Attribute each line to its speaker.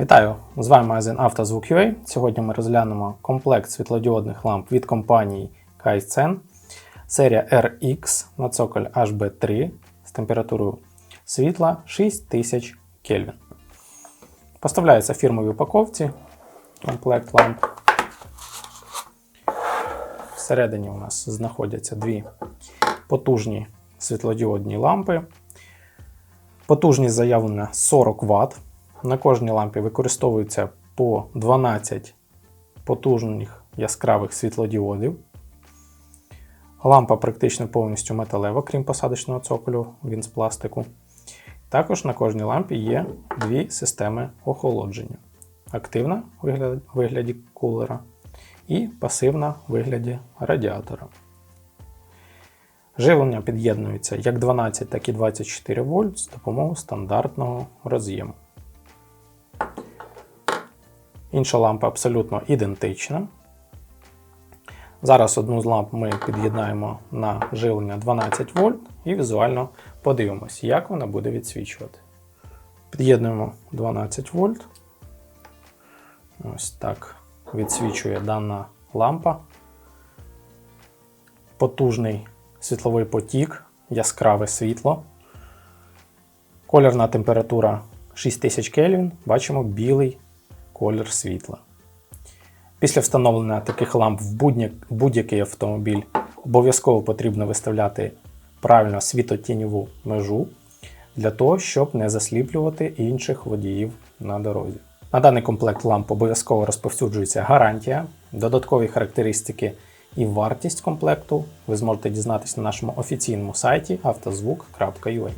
Speaker 1: Вітаю! З вами магазин «Автозвук.UA». Сьогодні ми розглянемо комплект світлодіодних ламп від компанії Kaizen. Серія RX на цоколь HB3 з температурою світла 6000 Кельвін. Поставляється в фірмовій упаковці комплект ламп. Всередині у нас знаходяться дві потужні світлодіодні лампи. Потужність заявлена 40 Вт. На кожній лампі використовується по 12 потужних яскравих світлодіодів. Лампа практично повністю металева, крім посадочного цоколю, він з пластику. Також на кожній лампі є дві системи охолодження: активна вигляді, вигляді кулера і пасивна в вигляді радіатора. Живлення під'єднується як 12, так і 24 вольт з допомогою стандартного роз'єму. Інша лампа абсолютно ідентична. Зараз одну з ламп ми під'єднаємо на живлення 12 вольт і візуально подивимося, як вона буде відсвічувати. Під'єднуємо 12 вольт. Ось так відсвічує дана лампа. Потужний світловий потік, яскраве світло. Колірна температура 6000 Кельвін. Бачимо білий колір світла. Після встановлення таких ламп в будь-який автомобіль обов'язково потрібно виставляти правильно світотіньову межу для того, щоб не засліплювати інших водіїв на дорозі. На даний комплект ламп обов'язково розповсюджується гарантія, додаткові характеристики і вартість комплекту ви зможете дізнатися на нашому офіційному сайті автозвук.ua.